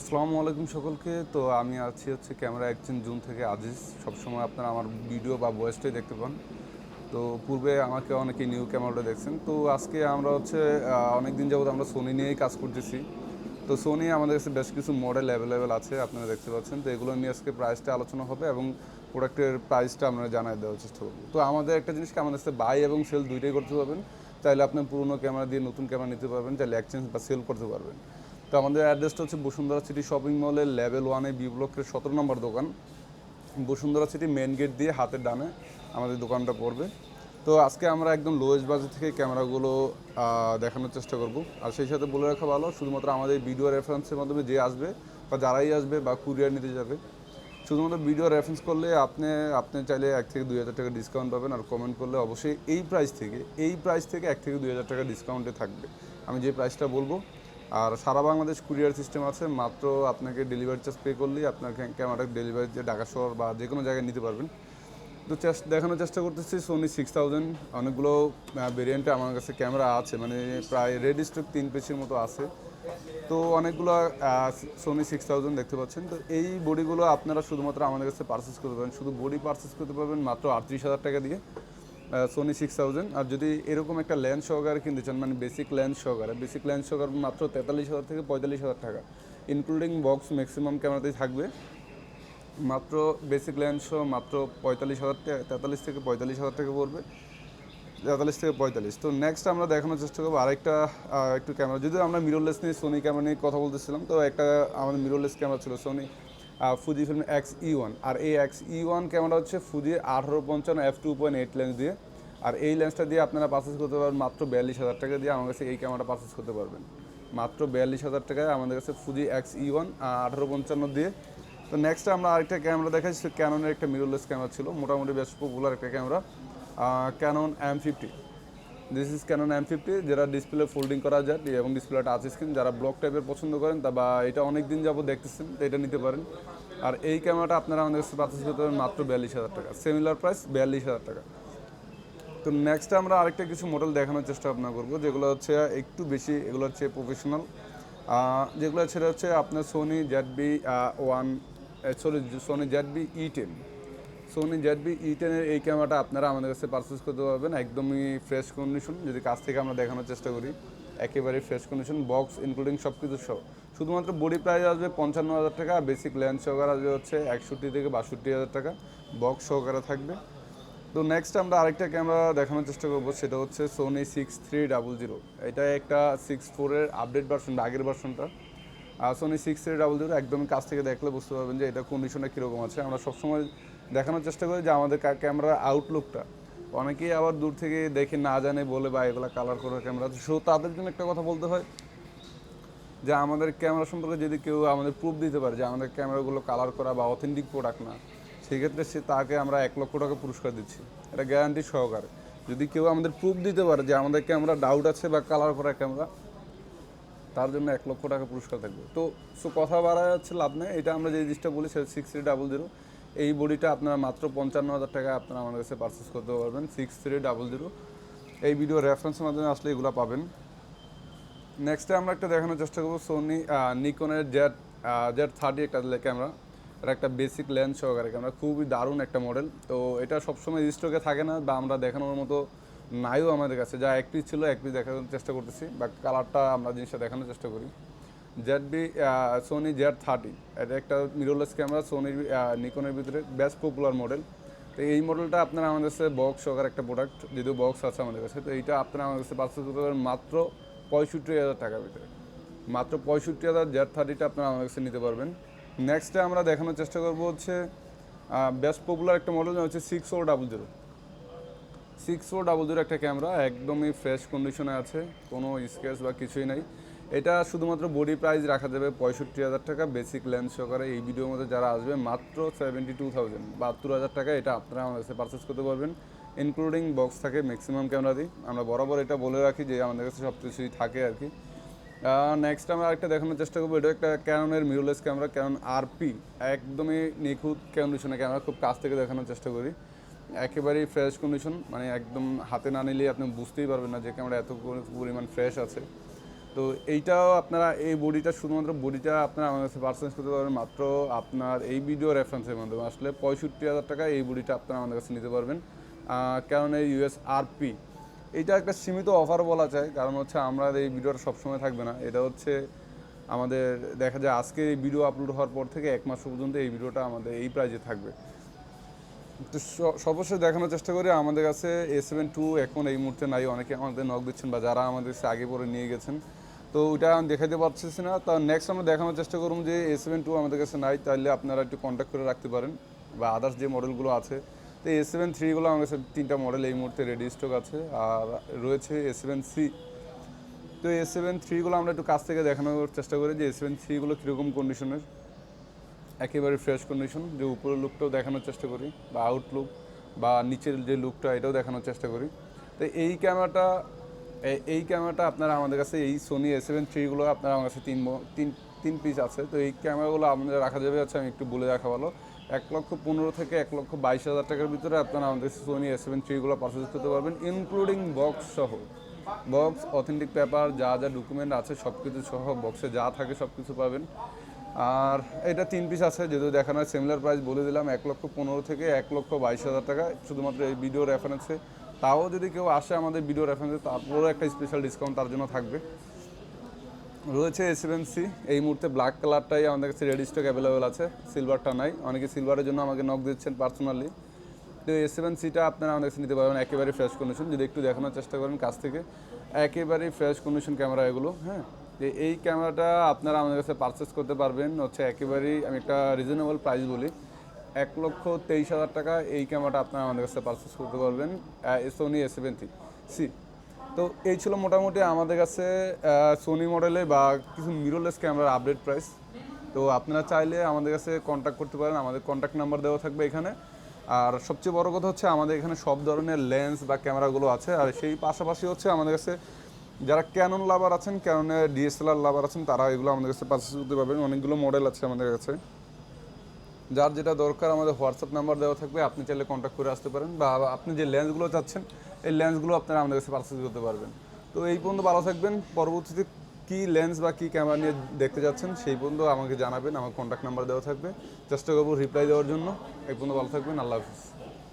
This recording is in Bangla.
আসসালামু আলাইকুম সকলকে। তো আমি আছি হচ্ছে ক্যামেরা একজন জুন থেকে আজিজ। সবসময় আপনারা আমার ভিডিও বা ভয়েসটাই দেখতে পান। তো পূর্বে আমাকে অনেকে নিউ ক্যামেরাটা দেখছেন। তো আজকে আমরা হচ্ছে অনেক দিন যাবত আমরা সোনি নিয়েই কাজ করতেছি। তো সোনি আমাদের কাছে বেশ কিছু মডেল অ্যাভেলেবেল আছে, আপনারা দেখতে পাচ্ছেন। তো এগুলো নিয়ে আজকে প্রাইসটা আলোচনা হবে এবং প্রোডাক্টের প্রাইসটা আপনারা জানাই দেওয়ার চেষ্টা করব। তো আমাদের একটা জিনিস কি, আমাদের কাছে বাই এবং সেল দুইটাই করতে পারবেন। চাইলে আপনি পুরোনো ক্যামেরা দিয়ে নতুন ক্যামেরা নিতে পারবেন, চাইলে এক্সচেঞ্জ বা সেল করতে পারবেন। তো আমাদের অ্যাড্রেসটা হচ্ছে বসুন্ধরা সিটি শপিং মলের লেভেল ওয়ানে বি ব্লকের সতেরো নম্বর দোকান। বসুন্ধরা সিটি মেন গেট দিয়ে হাতের ডানে আমাদের দোকানটা পড়বে। তো আজকে আমরা একদম লোয়েস্ট বাজেট থেকে ক্যামেরাগুলো দেখানোর চেষ্টা করব। আর সেই সাথে বলে রাখা ভালো, শুধুমাত্র আমাদের ভিডিও রেফারেন্সের মাধ্যমে যে আসবে বা যারাই আসবে বা কুরিয়ার নিতে যাবে, শুধুমাত্র ভিডিও রেফারেন্স করলে আপনি আপনি চাইলে এক থেকে দুই হাজার টাকা ডিসকাউন্ট পাবেন। আর কমেন্ট করলে অবশ্যই এই প্রাইস থেকে, এই প্রাইস থেকে এক থেকে দুই হাজার টাকা ডিসকাউন্টে থাকবে। আমি যে প্রাইসটা বলব আর সারা বাংলাদেশ কুরিয়ার সিস্টেম আছে, মাত্র আপনাকে ডেলিভারি চার্জ পে করলেই আপনার ক্যামেরাটা ডেলিভারি যে ঢাকা শহর বা যে কোনো জায়গায় নিতে পারবেন। তো দেখানোর চেষ্টা করতেছি সোনি সিক্স থাউজেন্ড অনেকগুলো ভেরিয়েন্টে আমার কাছে ক্যামেরা আছে মানে প্রায় রেড স্টক তিন পিসের মতো আছে। তো অনেকগুলো সোনি সিক্স থাউজেন্ড দেখতে পাচ্ছেন। তো এই বডিগুলো আপনারা শুধুমাত্র আমাদের কাছে পারচেস করতে পারবেন। শুধু বডি পারচেস করতে পারবেন মাত্র আটত্রিশ হাজার টাকা দিয়ে। সোনি সিক্স থাউজেন্ড আর যদি এরকম একটা লেন্স সহকারে কিনতে চান মানে বেসিক লেন্স সহকারে বেসিক লেন্স সহকারে মাত্র তেতাল্লিশ হাজার থেকে পঁয়তাল্লিশ হাজার টাকা। ইনক্লুডিং বক্স ম্যাক্সিমাম ক্যামেরাতেই থাকবে। মাত্র বেসিক লেন্স সহ মাত্র পঁয়তাল্লিশ হাজার তেতাল্লিশ থেকে পঁয়তাল্লিশ হাজার টাকা পড়বে। তেতাল্লিশ থেকে পঁয়তাল্লিশ। তো নেক্সট আমরা দেখানোর চেষ্টা করব আরেকটা একটু ক্যামেরা যদিও আমরা মিররলেস নিয়ে সোনি ক্যামেরা নিয়ে কথা বলতেছিলাম, তো একটা আমাদের মিররলেস ক্যামেরা ছিল Sony Fuji film X E one আর এই এক্স ই ওয়ান ক্যামেরা হচ্ছে ফুজি আঠারো পঞ্চান্ন F two point eight lens দিয়ে। আর এই লেন্সটা দিয়ে আপনারা পারচেস করতে পারবেন মাত্র বিয়াল্লিশ হাজার টাকা দিয়ে আমার কাছে এই ক্যামেরাটা পারচেস করতে পারবেন। মাত্র বিয়াল্লিশ হাজার টাকায় আমাদের কাছে ফুজি এক্স ই ওয়ান আঠারো পঞ্চান্ন দিয়ে। তো নেক্সট আমরা আরেকটা ক্যামেরা দেখাই সে ক্যাননের একটা মিররলেস ক্যামেরা ছিল। মোটামুটি বেশ পপুলার একটা camera Canon M fifty this is Canon M fifty যেটা ডিসপ্লে ফোল্ডিং করা যায়, এবং ডিসপ্লে টাচ স্ক্রিন যারা ব্লক টাইপের পছন্দ করেন, তা বা এটা অনেক দিন যাব দেখতেছেন এটা নিতে পারেন। আর এই ক্যামেরাটা আপনারা আমাদের কাছে পারচেস করতে পারেন মাত্র বিয়াল্লিশ হাজার টাকা সিমিলার প্রাইস বিয়াল্লিশ হাজার টাকা। তো নেক্সট আমরা আরেকটা কিছু মডেল দেখানোর চেষ্টা ভাবনা করব, যেগুলো হচ্ছে একটু বেশি, এগুলো হচ্ছে প্রফেশনাল যেগুলো সেটা হচ্ছে আপনার Sony Z B one sorry Sony Z B E ten Sony Z B E টেনের এই ক্যামেরাটা আপনারা আমাদের কাছে পারচেস করতে পারবেন। একদমই ফ্রেশ কন্ডিশন যদি কাছ থেকে আমরা দেখানোর চেষ্টা করি, একেবারে ফ্রেশ কন্ডিশন বক্স ইনক্লুডিং সব কিছু সহ। শুধুমাত্র বডি প্রাইস আসবে পঞ্চান্ন হাজার টাকা বেসিক লেন্স সহকারে আসবে হচ্ছে একষট্টি থেকে বাষট্টি হাজার টাকা বক্স সহকারে থাকবে। তো নেক্সট আমরা আরেকটা ক্যামেরা দেখানোর চেষ্টা করব, সেটা হচ্ছে Sony six three double zero এটা একটা সিক্স ফোরের আপডেট ভার্সনটা আগের ভার্সনটা আর Sony six three double zero একদমই কাছ থেকে দেখলে বুঝতে পারবেন যে এটা কন্ডিশনটা কীরকম আছে। আমরা সবসময় দেখানোর চেষ্টা করি যে আমাদের ক্যামেরার আউটলুকটা অনেকেই আবার দূর থেকে দেখে না জানে বলে বা এগুলো কালার করা ক্যামেরা সো তাদের জন্য একটা কথা বলতে হয় যে, আমাদের ক্যামেরা সম্পর্কে যদি কেউ আমাদের প্রুফ দিতে পারে যে আমাদের ক্যামেরাগুলো কালার করা বা অথেন্টিক প্রোডাক্ট না, সেক্ষেত্রে সে তাকে আমরা এক লক্ষ টাকা পুরস্কার দিচ্ছি। এটা গ্যারান্টি সহকারে। যদি কেউ আমাদের প্রুফ দিতে পারে যে আমাদের ক্যামেরা ডাউট আছে বা কালার করা ক্যামেরা তার জন্য এক লক্ষ টাকা পুরস্কার থাকবে। তো সো কথা বাড়া যাচ্ছে লাভ নেই। এটা আমরা যে জিনিসটা বলি, সেটা সিক্স থ্রি ডাবল জিরো এই বডিটা আপনারা মাত্র পঞ্চান্ন হাজার টাকা আপনারা আমাদের কাছে পারচেস করতে পারবেন সিক্স থ্রি ডাবল জিরো এই ভিডিও রেফারেন্সের মাধ্যমে আসলে এগুলো পাবেন। নেক্সটে আমরা একটা দেখানোর চেষ্টা করব সোনি নিকনের জেড জেড থার্টি একটা ক্যামেরা এটা একটা বেসিক লেন্স সহকারে ক্যামেরা খুবই দারুণ একটা মডেল তো এটা সবসময় স্টকে থাকে না বা আমরা দেখানোর মতো নাইও আমাদের কাছে। যা এক পিস ছিল, এক পিস দেখানোর চেষ্টা করতেছি বা কালারটা আমরা জিনিসটা দেখানোর চেষ্টা করি। Z B Sony Z thirty এটা একটা মিররলেস ক্যামেরা সোনির নিকনের ভিতরে বেস্ট পপুলার মডেল তো এই মডেলটা আপনারা আমাদের কাছে বক্স সহকারে একটা প্রোডাক্ট যদিও বক্স আছে আমাদের কাছে, তো এইটা আপনারা আমাদের কাছে পার্সেল করতে পারেন মাত্র পঁয়ষট্টি হাজার টাকার ভিতরে। মাত্র পঁয়ষট্টি হাজার জেড থার্টিটা আপনারা আমাদের কাছে নিতে পারবেন। নেক্সটে আমরা দেখানোর চেষ্টা করব হচ্ছে বেস্ট পপুলার একটা মডেল হচ্ছে six O double zero six four double zero একটা ক্যামেরা একদমই ফ্রেশ কন্ডিশনে আছে, কোনো স্কেচ বা কিছুই নাই। এটা শুধুমাত্র বডি প্রাইস রাখা যাবে পঁয়ষট্টি হাজার টাকা বেসিক লেন্স সহকারে এই ভিডিওর মধ্যে যারা আসবে মাত্র সেভেন্টি টু থাউজেন্ড বাহাত্তর হাজার টাকা, এটা আপনারা আমাদের কাছে পারচেস করতে পারবেন। ইনক্লুডিং বক্স থাকে ম্যাক্সিমাম ক্যামেরা দিই আমরা বরাবর এটা বলে রাখি যে আমাদের কাছে সব কিছুই থাকে আর কি। নেক্সট আমরা আরেকটা দেখানোর চেষ্টা করব। এটা একটা ক্যাননের মিররলেস ক্যামেরা ক্যানন আরপি একদমই নিখুঁত কন্ডিশনে ক্যামেরা খুব কাছ থেকে দেখানোর চেষ্টা করি। একেবারেই ফ্রেশ কন্ডিশন মানে একদম হাতে না নিলেই আপনি বুঝতেই পারবেন না যে ক্যামেরা এত পরিমাণ ফ্রেশ আছে। তো এইটাও আপনারা, এই বডিটা শুধুমাত্র বডিটা আপনারা আমার কাছে পার্সেন্স করতে পারবেন, মাত্র আপনার এই ভিডিও রেফারেন্সের মাধ্যমে। আসলে পঁয়ষট্টি হাজার টাকা এই বডিটা আপনারা আমাদের কাছে নিতে পারবেন। কারণ এই ইউএস আরপি এইটা একটা সীমিত অফার বলা যায়, কারণ হচ্ছে আমরা এই ভিডিওটা সবসময় থাকবে না। এটা হচ্ছে আমাদের, দেখা যায় আজকে এই ভিডিও আপলোড হওয়ার পর থেকে এক মাস পর্যন্ত এই ভিডিওটা আমাদের এই প্রাইজে থাকবে। তো সর্বশেষ দেখানোর চেষ্টা করি, আমাদের কাছে এ সেভেন টু এখন এই মুহূর্তে নাই, অনেকে আমাদের নক দিচ্ছেন বা যারা আমাদের আগে পরে নিয়ে গেছেন। তো ওইটা আমি দেখাতে পারতেছি না। তো নেক্সট আমরা দেখানোর চেষ্টা করুন যে এ সেভেন টু আমাদের কাছে নাই, তাহলে আপনারা একটু কন্ট্যাক্ট করে রাখতে পারেন, বা আদার্স যে মডেলগুলো আছে। তো এ সেভেন থ্রিগুলো আমার কাছে তিনটা মডেল এই মুহূর্তে রেডি স্টক আছে, আর রয়েছে এ সেভেন সি তো এ সেভেন থ্রিগুলো আমরা একটু কাছ থেকে দেখানোর চেষ্টা করি যে এ সেভেন থ্রিগুলো কীরকম কন্ডিশনের একেবারে ফ্রেশ কন্ডিশন যে উপরের লুকটাও দেখানোর চেষ্টা করি, বা আউটলুক বা নিচের যে লুকটা এটাও দেখানোর চেষ্টা করি। তো এই ক্যামেরাটা এই ক্যামেরাটা আপনারা আমাদের কাছে, এই সোনি এ সেভেন থ্রিগুলো আপনারা আমার কাছে তিন তিন তিন পিস আছে। তো এই ক্যামেরাগুলো আমাদের রাখা যাবে হচ্ছে, আমি একটু বলে রাখা ভালো এক লক্ষ পনেরো থেকে এক লক্ষ বাইশ হাজার টাকার ভিতরে আপনারা আমাদের কাছে সোনি এ সেভেন থ্রিগুলো পারচেস করতে পারবেন ইনক্লুডিং বক্স সহ। বক্স অথেন্টিক পেপার যা যা ডকুমেন্ট আছে সব কিছু সহ বক্সে যা থাকে সব কিছু পাবেন। আর এটা তিন পিস আছে, যেহেতু দেখানো সিমিলার প্রাইস বলে দিলাম, এক লক্ষ পনেরো থেকে এক লক্ষ বাইশ হাজার টাকা। শুধুমাত্র এই ভিডিও রেফারেন্সে তাও যদি কেউ আসে আমাদের ভিডিও রেফারেন্সে তারপরেও একটা স্পেশাল ডিসকাউন্ট তার জন্য থাকবে। রয়েছে এস সি এই মুহূর্তে ব্ল্যাক কালারটাই আমাদের কাছে রেডি স্টক অ্যাভেলেবেল আছে সিলভারটা নাই। অনেকে সিলভারের জন্য আমাকে নক দিচ্ছেন পার্সোনালি তো এস সিটা আপনারা আমাদের কাছে নিতে পারবেন, একেবারে ফ্রেশ কন্ডিশন যদি একটু দেখানোর চেষ্টা করেন কাছ থেকে একেবারেই ফ্রেশ কন্ডিশন ক্যামেরা এগুলো হ্যাঁ? এই ক্যামেরাটা আপনারা আমাদের কাছে পারচেস করতে পারবেন, হচ্ছে একেবারেই আমি একটা রিজনেবল প্রাইস বলি। এক লক্ষ তেইশ হাজার টাকা এই ক্যামেরাটা আপনারা আমাদের কাছে পারচেস করতে পারবেন সোনি এস সেভেন সি তো এই ছিল মোটামুটি আমাদের কাছে সোনি মডেলে বা কিছু মিররলেস ক্যামেরার আপডেট প্রাইস তো আপনারা চাইলে আমাদের কাছে কন্ট্যাক্ট করতে পারেন, আমাদের কন্ট্যাক্ট নাম্বার দেওয়া থাকবে এখানে। আর সবচেয়ে বড় কথা হচ্ছে আমাদের এখানে সব ধরনের লেন্স বা ক্যামেরাগুলো আছে, আর সেই পাশাপাশি হচ্ছে আমাদের কাছে যারা ক্যানন লাভার আছেন ক্যাননের ডিএসএলআর লাভার আছেন, তারা এগুলো আমাদের কাছে পারচেস করতে পারবেন। অনেকগুলো মডেল আছে আমাদের কাছে। যার যেটা দরকার, আমাদের হোয়াটসঅ্যাপ নাম্বার দেওয়া থাকবে। আপনি চাইলে কন্ট্যাক্ট করে আসতে পারেন বা আপনি যে লেন্সগুলো চাচ্ছেন, এই লেন্সগুলো আপনারা আমাদের কাছে পার্সেস করতে পারবেন। তো এই পর্যন্ত ভালো থাকবেন। পরবর্তীতে কী লেন্স বা কী ক্যামেরা নিয়ে দেখতে যাচ্ছেন, সেই পর্যন্ত আমাকে জানাবেন। আমার কন্ট্যাক্ট নাম্বার দেওয়া থাকবে। চেষ্টা করব রিপ্লাই দেওয়ার জন্য। এই পর্যন্ত ভালো থাকবেন। আল্লাহ হাফিজ।